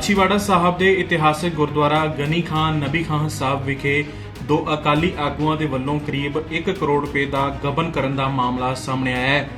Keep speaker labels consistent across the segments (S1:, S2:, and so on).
S1: ਮਾਛੀਵਾੜਾ ਸਾਹਿਬ ਦੇ ਇਤਿਹਾਸਕ ਗੁਰਦੁਆਰਾ ਗਨੀ ਖਾਨ ਨਬੀ ਖਾਨ ਸਾਹਿਬ ਵਿਖੇ ਦੋ ਅਕਾਲੀ ਆਗੂਆਂ ਦੇ ਵੱਲੋਂ ਕਰੀਬ 1 ਕਰੋੜ ਰੁਪਏ ਦਾ ਗਬਨ ਕਰਨ ਦਾ ਮਾਮਲਾ ਸਾਹਮਣੇ ਆਇਆ ਹੈ।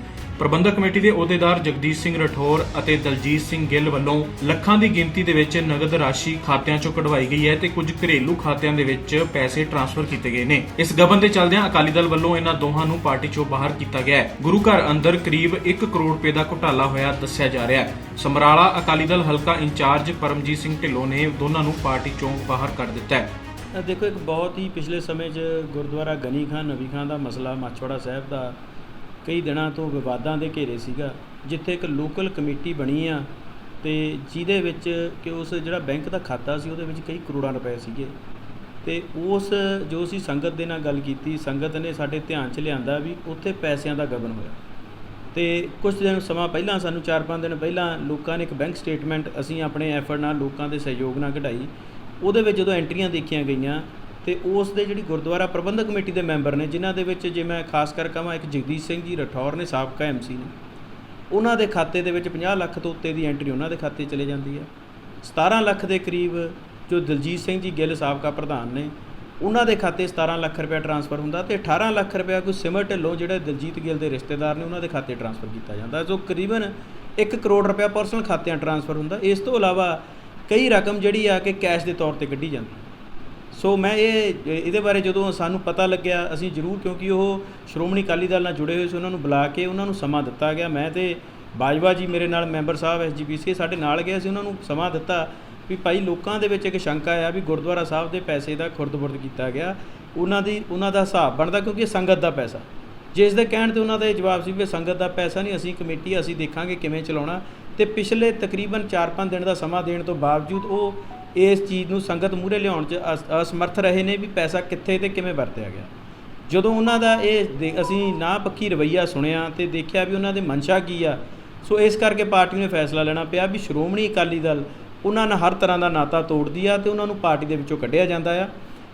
S1: ਪ੍ਰਬੰਧਕ ਕਮੇਟੀ ਦੇ ਅਹੁਦੇਦਾਰ ਜਗਦੀਸ਼ ਸਿੰਘ ਰਠੌਰ ਅਤੇ ਦਲਜੀਤ ਸਿੰਘ ਗਿੱਲ ਵੱਲੋਂ ਲੱਖਾਂ ਦੀ ਗਿਣਤੀ ਦੇ ਵਿੱਚ ਨਗਦ ਰਾਸ਼ੀ ਖਾਤਿਆਂ ਚੋਂ ਕਢਵਾਈ ਗਈ ਹੈ ਤੇ ਕੁਝ ਘਰੇਲੂ ਖਾਤਿਆਂ ਦੇ ਵਿੱਚ ਪੈਸੇ ਟ੍ਰਾਂਸਫਰ ਕੀਤੇ ਗਏ ਨੇ। ਇਸ ਗਬਨ ਦੇ ਚੱਲਦਿਆਂ ਅਕਾਲੀ ਦਲ ਵੱਲੋਂ ਇਹਨਾਂ ਦੋਹਾਂ ਨੂੰ ਪਾਰਟੀ ਚੋਂ ਬਾਹਰ ਕੀਤਾ ਗਿਆ ਹੈ। ਗੁਰੂ ਘਰ ਅੰਦਰ ਕਰੀਬ 1 ਕਰੋੜ ਰੁਪਏ ਦਾ ਘੁਟਾਲਾ ਹੋਇਆ ਦੱਸਿਆ ਜਾ ਰਿਹਾ ਹੈ। ਸਮਰਾਲਾ ਅਕਾਲੀ ਦਲ ਹਲਕਾ ਇੰਚਾਰਜ ਪਰਮਜੀਤ ਸਿੰਘ ਢਿੱਲੋਂ ਨੇ ਦੋਨਾਂ ਨੂੰ ਪਾਰਟੀ ਚੋਂ ਬਾਹਰ ਕੱਢ ਦਿੱਤਾ ਹੈ।
S2: ਦੇਖੋ ਇੱਕ ਬਹੁਤ ਹੀ ਪਿਛਲੇ ਸਮੇਂ 'ਚ ਗੁਰਦੁਆਰਾ ਗਨੀ ਖਾਨ ਨਬੀ ਖਾਨ ਦਾ ਮਸਲਾ ਮਾਛੋੜਾ ਸਾਹਿਬ ਦਾ ਕਈ ਦਿਨਾਂ ਤੋਂ ਵਿਵਾਦਾਂ ਦੇ ਘੇਰੇ ਸੀਗਾ, ਜਿੱਥੇ ਇੱਕ ਲੋਕਲ ਕਮੇਟੀ ਬਣੀ ਆ ਤੇ ਜਿਹਦੇ ਵਿੱਚ ਕਿ ਉਸ ਜਿਹੜਾ ਬੈਂਕ ਦਾ ਖਾਤਾ ਸੀ, ਉਹਦੇ ਵਿੱਚ ਕਈ ਕਰੋੜਾਂ ਰੁਪਏ ਸੀਗੇ। ਤੇ ਉਸ ਜੋ ਅਸੀਂ ਸੰਗਤ ਦੇ ਨਾਲ ਗੱਲ ਕੀਤੀ, ਸੰਗਤ ਨੇ ਸਾਡੇ ਧਿਆਨ 'ਚ ਲਿਆਂਦਾ ਵੀ ਉੱਥੇ ਪੈਸਿਆਂ ਦਾ ਗਬਨ ਹੋਇਆ। ਤੇ ਕੁਝ ਦਿਨ ਸਮਾਂ ਪਹਿਲਾਂ, ਸਾਨੂੰ 4-5 ਦਿਨ ਪਹਿਲਾਂ ਲੋਕਾਂ ਨੇ ਇੱਕ ਬੈਂਕ ਸਟੇਟਮੈਂਟ ਅਸੀਂ ਆਪਣੇ ਐਫਰਟ ਨਾਲ ਲੋਕਾਂ ਦੇ ਸਹਿਯੋਗ ਨਾਲ ਕਢਾਈ। ਉਹਦੇ ਵਿੱਚ ਜਦੋਂ ਐਂਟਰੀਆਂ ਦੇਖੀਆਂ ਗਈਆਂ ਤੇ ਉਸ ਦੇ ਜਿਹੜੀ ਗੁਰਦੁਆਰਾ ਪ੍ਰਬੰਧਕ ਕਮੇਟੀ ਦੇ ਮੈਂਬਰ ਨੇ, ਜਿਨ੍ਹਾਂ ਦੇ ਵਿੱਚ ਜੇ ਮੈਂ ਖਾਸ ਕਰ ਕਹਾਂ, ਇੱਕ ਜਗਦੀਸ਼ ਸਿੰਘ ਜੀ ਰਠੌਰ ਨੇ, ਸਾਬਕਾ ਐਮਸੀ ਨੇ। ਉਹਨਾਂ ਦੇ ਖਾਤੇ ਦੇ ਵਿੱਚ 50 ਲੱਖ ਤੋਂ ਉੱਤੇ ਦੀ ਐਂਟਰੀ ਉਹਨਾਂ ਦੇ ਖਾਤੇ ਚਲੇ ਜਾਂਦੀ ਹੈ। 17 ਲੱਖ ਦੇ ਕਰੀਬ ਜੋ ਦਲਜੀਤ ਸਿੰਘ ਜੀ ਗਿੱਲ, ਸਾਬਕਾ ਪ੍ਰਧਾਨ ਨੇ, ਉਹਨਾਂ ਦੇ ਖਾਤੇ 17 ਲੱਖ ਰੁਪਏ ਟ੍ਰਾਂਸਫਰ ਹੁੰਦਾ ਤੇ 18 ਲੱਖ ਰੁਪਏ ਕੋਈ ਸਿਮਰ ਢਿੱਲੋਂ ਜਿਹੜੇ ਦਲਜੀਤ ਗਿੱਲ ਦੇ ਰਿਸ਼ਤੇਦਾਰ ਨੇ, ਉਹਨਾਂ ਦੇ ਖਾਤੇ ਟ੍ਰਾਂਸਫਰ ਕੀਤਾ ਜਾਂਦਾ। ਜੋ ਕਰੀਬਨ 1 ਕਰੋੜ ਰੁਪਏ ਪਰਸਨਲ ਖਾਤਿਆਂ ਟ੍ਰਾਂਸਫਰ ਹੁੰਦਾ। ਇਸ ਤੋਂ ਇਲਾਵਾ ਕਈ ਰਕਮ ਜਿਹੜੀ ਆ ਕਿ ਕੈਸ਼ ਦੇ ਤੌਰ ਤੇ ਕੱਢੀ ਜਾਂਦੀ। ਸੋ ਮੈਂ ਇਹ, ਇਹਦੇ ਬਾਰੇ ਜਦੋਂ ਸਾਨੂੰ ਪਤਾ ਲੱਗਿਆ, ਅਸੀਂ ਜ਼ਰੂਰ ਕਿਉਂਕਿ ਉਹ ਸ਼੍ਰੋਮਣੀ ਅਕਾਲੀ ਦਲ ਨਾਲ ਜੁੜੇ ਹੋਏ ਸੀ, ਉਹਨਾਂ ਨੂੰ ਬੁਲਾ ਕੇ ਉਹਨਾਂ ਨੂੰ ਸਮਾਂ ਦਿੱਤਾ ਗਿਆ। ਮੈਂ ਤੇ ਬਾਜਵਾ ਜੀ ਮੇਰੇ ਨਾਲ ਮੈਂਬਰ ਸਾਹਿਬ ਐਸਜੀਪੀਸੀ ਸਾਡੇ ਨਾਲ ਗਏ ਸੀ, ਉਹਨਾਂ ਨੂੰ ਸਮਾਂ ਦਿੱਤਾ ਵੀ ਭਾਈ ਲੋਕਾਂ ਦੇ ਵਿੱਚ ਇੱਕ ਸ਼ੰਕਾ ਆ ਵੀ ਗੁਰਦੁਆਰਾ ਸਾਹਿਬ ਦੇ ਪੈਸੇ ਦਾ ਖੁਰਦ-ਬੁਰਦ ਕੀਤਾ ਗਿਆ। ਉਹਨਾਂ ਦੀ, ਉਹਨਾਂ ਦਾ ਹਿਸਾਬ ਬਣਦਾ ਕਿਉਂਕਿ ਇਹ ਸੰਗਤ ਦਾ ਪੈਸਾ। ਜਿਸ ਦੇ ਕਹਿਣ ਤੇ ਉਹਨਾਂ ਦਾ ਇਹ ਜਵਾਬ ਸੀ ਵੀ ਸੰਗਤ ਦਾ ਪੈਸਾ ਨਹੀਂ, ਅਸੀਂ ਕਮੇਟੀ, ਅਸੀਂ ਦੇਖਾਂਗੇ ਕਿਵੇਂ ਚਲਾਉਣਾ। ਤੇ ਪਿਛਲੇ ਤਕਰੀਬਨ 4-5 ਦਿਨ ਦਾ ਸਮਾਂ ਦੇਣ ਤੋਂ ਬਾਵਜੂਦ ਉਹ ਇਸ ਚੀਜ਼ ਨੂੰ ਸੰਗਤ ਮੂਹਰੇ ਲਿਆਉਣ 'ਚ ਅਸ- ਅਸਮਰਥ ਰਹੇ ਨੇ ਵੀ ਪੈਸਾ ਕਿੱਥੇ ਤੇ ਕਿਵੇਂ ਵਰਤਿਆ ਗਿਆ। ਜਦੋਂ ਉਹਨਾਂ ਦਾ ਇਹ ਦੇ- ਅਸੀਂ ਨਾ ਪੱਖੀ ਰਵਈਆ ਸੁਣਿਆ ਤੇ ਦੇਖਿਆ ਵੀ ਉਹਨਾਂ ਦੇ ਮਨਸ਼ਾ ਕੀ ਆ, ਸੋ ਇਸ ਕਰਕੇ ਪਾਰਟੀ ਨੇ ਫੈਸਲਾ ਲੈਣਾ ਪਿਆ ਵੀ ਸ਼੍ਰੋਮਣੀ ਅਕਾਲੀ ਦਲ ਉਹਨਾਂ ਨਾਲ ਹਰ ਤਰ੍ਹਾਂ ਦਾ ਨਾਤਾ ਤੋੜਦੀ ਆ ਤੇ ਉਹਨਾਂ ਨੂੰ ਪਾਰਟੀ ਦੇ ਵਿੱਚੋਂ ਕੱਢਿਆ ਜਾਂਦਾ ਆ।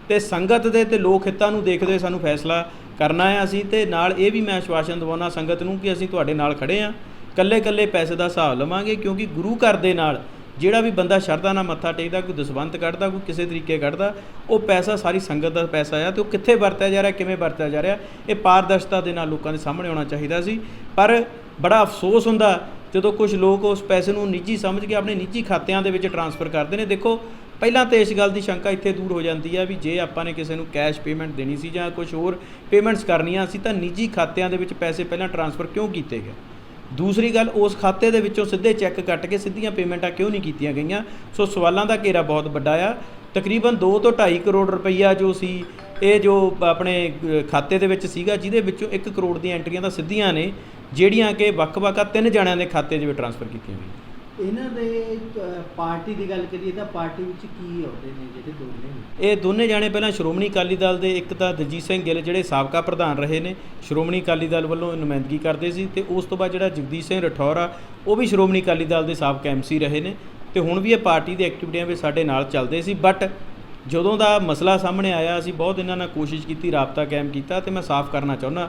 S2: ਤੇ ਸੰਗਤ ਦੇ ਤੇ ਲੋਕ ਹਿੱਤਾਂ ਨੂੰ ਦੇਖਦੇ ਹੋਏ ਸਾਨੂੰ ਫੈਸਲਾ ਕਰਨਾ ਹੈ ਅਸੀਂ ਤੇ ਨਾਲ ਇਹ ਵੀ ਮੈਂ ਆਸ਼ਵਾਸਨ ਦਵਾਉਣਾ ਸੰਗਤ ਨੂੰ ਕਿ ਅਸੀਂ ਤੁਹਾਡੇ ਨਾਲ ਖੜੇ ਆ। ਕੱਲੇ ਕੱਲੇ ਪੈਸੇ ਦਾ ਹਿਸਾਬ ਲਵਾਂਗੇ ਕਿਉਂਕਿ ਗੁਰੂ ਘਰ ਦੇ ਨਾਲ ਜਿਹੜਾ ਵੀ ਬੰਦਾ ਸ਼ਰਧਾ ਨਾਲ ਮੱਥਾ ਟੇਕਦਾ, ਕੋਈ ਦਸਵੰਤ ਕੱਢਦਾ, ਕੋਈ ਕਿਸੇ ਤਰੀਕੇ ਕੱਢਦਾ, ਉਹ ਪੈਸਾ, ਸਾਰੀ ਸੰਗਤ ਦਾ ਪੈਸਾ ਆ ਤੇ ਉਹ ਕਿੱਥੇ ਵਰਤਿਆ ਜਾ ਰਿਹਾ, ਕਿਵੇਂ ਵਰਤਿਆ ਜਾ ਰਿਹਾ, ਇਹ ਪਾਰਦਰਸ਼ਤਾ ਦੇ ਨਾਲ ਲੋਕਾਂ ਦੇ ਸਾਹਮਣੇ ਆਉਣਾ ਚਾਹੀਦਾ ਸੀ। ਪਰ ਬੜਾ ਅਫਸੋਸ ਹੁੰਦਾ ਜਦੋਂ ਕੁਝ ਲੋਕ ਉਸ ਪੈਸੇ ਨੂੰ ਨਿੱਜੀ ਸਮਝ ਕੇ ਆਪਣੇ ਨਿੱਜੀ ਖਾਤਿਆਂ ਦੇ ਵਿੱਚ ਟ੍ਰਾਂਸਫਰ ਕਰਦੇ ਨੇ। ਦੇਖੋ, ਪਹਿਲਾਂ ਤੇ ਇਸ ਗੱਲ ਦੀ ਸ਼ੰਕਾ ਇੱਥੇ ਦੂਰ ਹੋ ਜਾਂਦੀ ਆ ਵੀ ਜੇ ਆਪਾਂ ਨੇ ਕਿਸੇ ਨੂੰ ਕੈਸ਼ ਪੇਮੈਂਟ ਦੇਣੀ ਸੀ ਜਾਂ ਕੁਝ ਹੋਰ ਪੇਮੈਂਟਸ ਕਰਨੀਆਂ ਸੀ ਤਾਂ ਨਿੱਜੀ ਖਾਤਿਆਂ ਦੇ ਵਿੱਚ ਪੈਸੇ ਪਹਿਲਾਂ ਟ੍ਰਾਂਸਫਰ ਕਿਉਂ ਕੀਤੇ ਗਏ? ਦੂਸਰੀ ਗੱਲ, ਉਸ ਖਾਤੇ ਦੇ ਵਿੱਚੋਂ ਸਿੱਧੇ ਚੈੱਕ ਕੱਟ ਕੇ ਸਿੱਧੀਆਂ ਪੇਮੈਂਟਾਂ ਕਿਉਂ ਨਹੀਂ ਕੀਤੀਆਂ ਗਈਆਂ? ਸੋ ਸਵਾਲਾਂ ਦਾ ਘੇਰਾ ਬਹੁਤ ਵੱਡਾ ਆ। ਤਕਰੀਬਨ 2 ਤੋਂ 2.5 ਕਰੋੜ ਰੁਪਈਆ ਜੋ ਸੀ, ਇਹ ਜੋ ਆਪਣੇ ਖਾਤੇ ਦੇ ਵਿੱਚ ਸੀਗਾ, ਜਿਹਦੇ ਵਿੱਚੋਂ 1 ਕਰੋੜ ਦੀਆਂ ਐਂਟਰੀਆਂ ਤਾਂ ਸਿੱਧੀਆਂ ਨੇ, ਜਿਹੜੀਆਂ ਕਿ ਵੱਖ-ਵੱਖ ਆ, ਤਿੰਨ ਜਣਿਆਂ ਦੇ ਖਾਤੇ 'ਚ ਵੀ ਟ੍ਰਾਂਸਫਰ ਕੀਤੀਆਂ ਗਈਆਂ।
S3: ਇਹਨਾਂ ਦੇ ਅਹ, ਪਾਰਟੀ ਦੀ ਗੱਲ ਕਰੀਏ ਤਾਂ ਪਾਰਟੀ ਵਿੱਚ ਕੀ ਆਉਂਦੇ ਨੇ ਜਿਹੜੇ ਦੋਨੇ? ਨੇ
S2: ਇਹ ਦੋਨੇ ਜਾਣੇ ਪਹਿਲਾਂ ਸ਼੍ਰੋਮਣੀ ਅਕਾਲੀ ਦਲ ਦੇ ਇੱਕ ਤਾਂ ਦਲਜੀਤ ਸਿੰਘ ਗਿੱਲ ਜਿਹੜੇ ਸਾਬਕਾ ਪ੍ਰਧਾਨ ਰਹੇ ਨੇ ਸ਼੍ਰੋਮਣੀ ਅਕਾਲੀ ਦਲ ਵੱਲੋਂ ਨੁਮਾਇੰਦਗੀ ਕਰਦੇ ਸੀ ਤੇ ਉਸ ਤੋਂ ਬਾਅਦ ਜਿਹੜਾ ਜਗਦੀਸ਼ ਸਿੰਘ ਰਠੌਰ ਆ ਉਹ ਵੀ ਸ਼੍ਰੋਮਣੀ ਅਕਾਲੀ ਦਲ ਦੇ ਸਾਬਕਾ ਐਮਸੀ ਰਹੇ ਨੇ ਤੇ ਹੁਣ ਵੀ ਇਹ ਪਾਰਟੀ ਦੀ ਐਕਟੀਵਿਟੀਆਂ ਵਿੱਚ ਸਾਡੇ ਨਾਲ ਚੱਲਦੇ ਸੀ ਬਟ ਜਦੋਂ ਦਾ ਮਸਲਾ ਸਾਹਮਣੇ ਆਇਆ ਅਸੀਂ ਬਹੁਤ ਇਹਨਾਂ ਨਾਲ ਕੋਸ਼ਿਸ਼ ਕੀਤੀ ਰਾਬਤਾ ਕਾਇਮ ਕੀਤਾ ਤੇ ਮੈਂ ਸਾਫ਼ ਕਰਨਾ ਚਾਹੁੰਦਾ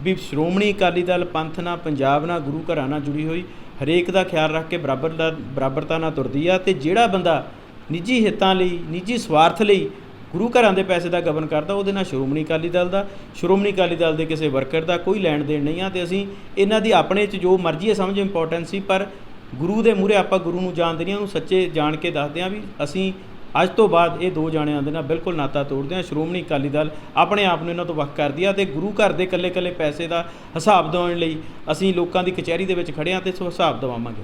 S2: ਵੀ ਸ਼੍ਰੋਮਣੀ ਅਕਾਲੀ ਦਲ ਪੰਥ ਨਾਲ, ਪੰਜਾਬ ਨਾਲ, ਗੁਰੂ ਘਰਾਂ ਨਾਲ ਜੁੜੀ ਹੋਈ, ਹਰੇਕ ਦਾ ਖਿਆਲ ਰੱਖ ਕੇ ਬਰਾਬਰ ਦਾ, ਬਰਾਬਰਤਾ ਨਾਲ ਤੁਰਦੀ ਆ ਤੇ ਜਿਹੜਾ ਬੰਦਾ ਨਿੱਜੀ ਹਿੱਤਾਂ ਲਈ, ਨਿੱਜੀ ਸਵਾਰਥ ਲਈ ਗੁਰੂ ਘਰਾਂ ਦੇ ਪੈਸੇ ਦਾ ਗਬਨ ਕਰਦਾ, ਉਹਦੇ ਨਾਲ ਸ਼੍ਰੋਮਣੀ ਅਕਾਲੀ ਦਲ ਦਾ, ਸ਼੍ਰੋਮਣੀ ਅਕਾਲੀ ਦਲ ਦੇ ਕਿਸੇ ਵਰਕਰ ਦਾ ਕੋਈ ਲੈਣ ਦੇਣ ਨਹੀਂ ਆ ਤੇ ਅਸੀਂ ਇਹਨਾਂ ਦੀ ਆਪਣੇ 'ਚ ਜੋ ਮਰਜ਼ੀ ਹੈ ਸਮਝ ਇੰਪੋਰਟੈਂਸ ਸੀ, ਪਰ ਗੁਰੂ ਦੇ ਮੂਹਰੇ ਆਪਾਂ ਗੁਰੂ ਨੂੰ ਜਾਣਦੇ ਨਹੀਂ, ਉਹਨੂੰ ਸੱਚੇ ਜਾਣ ਕੇ ਦੱਸਦੇ ਆ ਵੀ ਅਸੀਂ ਅੱਜ ਤੋਂ ਬਾਅਦ ਇਹ ਦੋ ਜਾਣਿਆਂ ਦੇ ਨਾਲ ਬਿਲਕੁਲ ਨਾਤਾ ਤੋੜਦੇ ਆ, ਸ਼੍ਰੋਮਣੀ ਅਕਾਲੀ ਦਲ ਆਪਣੇ ਆਪ ਨੂੰ ਇਹਨਾਂ ਤੋਂ ਵੱਖ ਕਰਦੀ ਆ ਤੇ ਗੁਰੂ ਘਰ ਦੇ ਇਕੱਲੇ ਇਕੱਲੇ ਪੈਸੇ ਦਾ ਹਿਸਾਬ ਦਿਵਾਉਣ ਲਈ ਅਸੀਂ ਲੋਕਾਂ ਦੀ ਕਚਹਿਰੀ ਦੇ ਵਿੱਚ ਖੜੇ ਆ ਤੇ ਸੋ ਹਿਸਾਬ ਦਿਵਾਵਾਂਗੇ।